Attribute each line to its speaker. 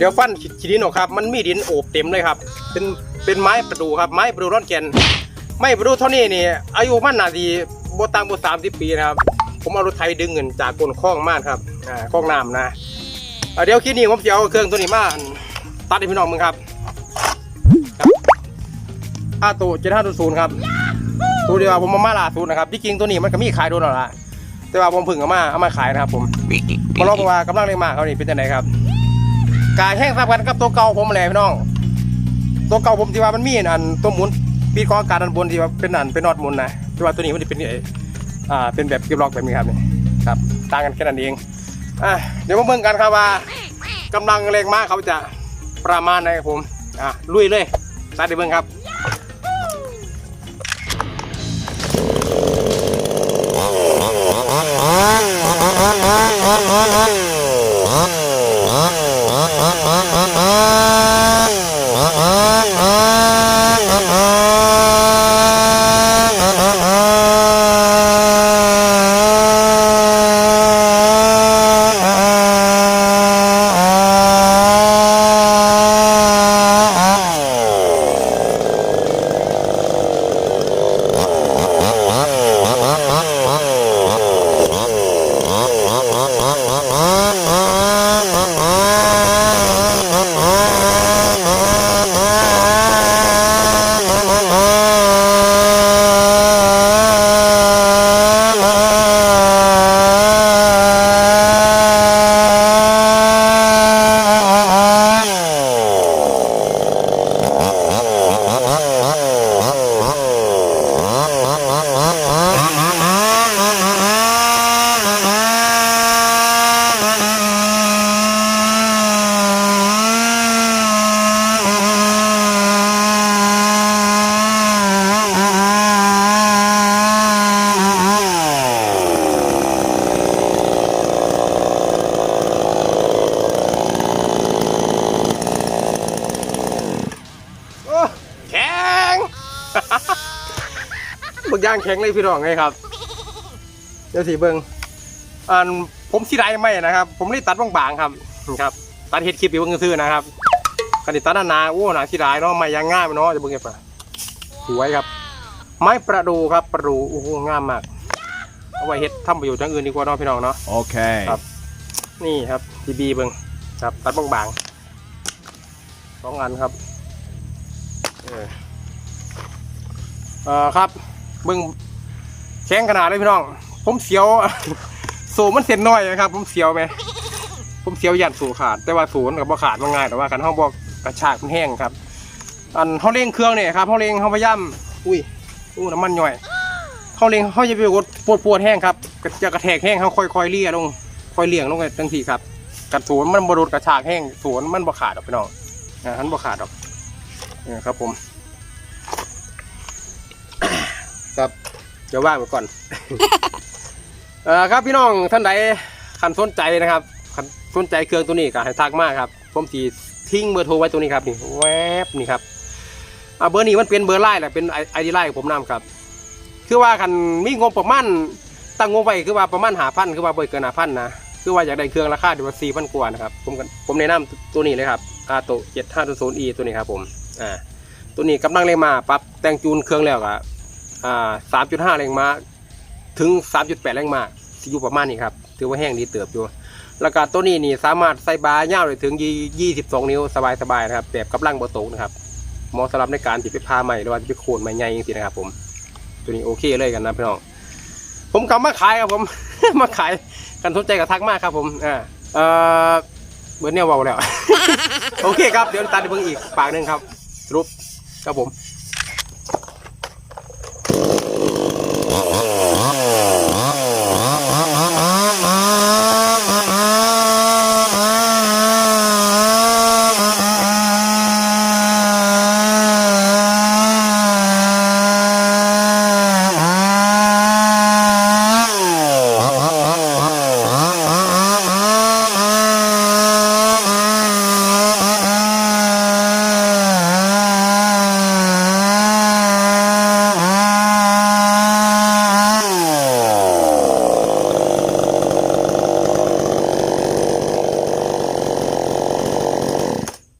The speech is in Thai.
Speaker 1: ครับผมเดี๋ยวฟันขีดินออกครับ มันมีดินโอบเต็มเลยครับ เป็นเป็นไม้ประดูครับไม้ประดูร่อนแก่นไม้ประดูเท่านี้นี่อายุมันน่าดีโบตังโบสามสิบปีนะครับ ผมเอารถไถดึงเงินจากก้นคลองมากครับอ่าคลองน้ำนะอ่าเดี๋ยวคิดนี้ผมจะเอาเครื่องตัวนี้มาตัดให้พี่น้องมึงครับครับอาโตเจ็ดห้าศูนย์ครับตัวเดียวผมมามาล่าสุดนะครับที่จริงตัวนี้มันก็มีขายโดนแล้วล่ะแต่ว่าผมเพึ่งเอามาเอามาขายนะครับผมมาลองดูว่ากำลังเร่งมากเขานี่เป็นยังไงครับ การแห้งสับกันกับตัวเก่าผมเละพี่น้อง ตัวเก่าผมที่ว่ามันมีอันตัวหมุนปีกของอากาศอันบนที่ว่าเป็นอันเป็นนอดหมุนนะที่ว่าตัวนี้มันจะเป็นไอ้อ่าเป็นแบบก็บล็อกแบบนี้ครับนี่ครับต่างกันแค่นั้นเองอะเดี๋ยวมาเบิ่งกันครับว่ากำลังแรงมากเขาจะประมาณไหนครับผมอะลุยเลยสาธิตเบิ่งครับ โอ้แข็ง บึกย่างแข็งเลยพี่น้องไงครับ เดี๋ยวสิเบิงอันผมสีได้ไม่นะครับ ผมนี่ตัดบางๆครับครับ ตัดเห็ดคลิปอยู่เบิ่งซื่อๆนะครับกันดิตัดหนาๆโอ้หนาสีได้เนาะไม่ยางง่ายเนาะจะเบิ่งไงปะสวยครับ ไม้ประดูครับประดูโอ้โหงามมากเอาไว้เฮ็ดทำประโยชน์อย่างอื่นดีกว่าเนาะพี่น้องเนาะ
Speaker 2: Okay.
Speaker 1: ครับ นี่ครับทีบีเบิงครับ ตัดบางๆสองอันครับเออเออครับ เบิงแข็งขนาดเลยพี่น้อง ผมเสียว สูมันเส้นน้อยนะครับ ผมเสียวไหมผมเสียวยันสูขาด แต่ว่าศูนกับบ่ขาดมันง่ายแต่ว่ากันห้องบอกกระชากมันแห้งครับ อันเขาเร่งเครื่องเนี่ยครับเขาเร่งเขาพยายามอุ้ยอู้น้ำมันย่อยเขาเร่งเขาจะไปกดปวดปวดแห้งครับจะกระแทกแห้งเขาค่อยๆเลี่ยลงค่อยเลี่ยงลงไปทังทีครับกัดสวนมันบรุดกระชากแห้งสวนมันบ่ขาดหรอกพี่น้องอ่าหันบ่ขาดหรอกเนี่ยครับผม ครับเดี๋ยวว่างไปก่อน เออครับพี่น้องท่านใดคันสนใจนะครับคันสนใจเครื่องตัวนี้ก็ให้ทักมากครับ ผมสีทิ้งเบอร์โทรไว้ตัวนี้ครับนี่แวบนี่ครับอ่าเบอร์นี้มันเป็นเบอร์ไลน์แหละเป็นไอดีไลน์ของผมนํครับ คือว่าคันมีงบประมาณตั้งงบไว้คือว่าประมาณหาพันคือว่าบ่เกินหาพันนะคือว่าอยากได้เครื่องราคาเดีกว่าสี่พันกว่านะครับผมผมแนะนำตัวนี้เลยครับอาโตเจ็ดห้าศูนย์อีตัวนี้ครับผมอ่าตัวนี้กำลังเลยมาปรับแต่งจูนเครื่องแล้วอะ อ่าสามจุดห้าแรงม้า ถึง3.8แรงม้าสิอยู่ประมาณนี้ครับ ถือว่าแห้งดีเติบอยู่ แล้วก็ตัวนี้นี่สามารถใส่บาร์ยาวได้ถึง22นิ้วสบายๆนะครับแบบกับลังบ่ตกนะครับเหมาะสำหรับในการที่ไปพาใหม่หรือว่าที่ไปโคนใหม่ใหญ่จริงๆนะครับ ผม ตัวนี้โอเคเลยกันนะพี่น้องผมกำมาขายครับผม มาขายกันสนใจกับทักมากครับ ผมอ่าเออเบิร์เนี่ยเบาแล้ว โอเคครับ เดี๋ยวตัดเบิ่งอีกปากหนึ่งครับ สรุปครับผม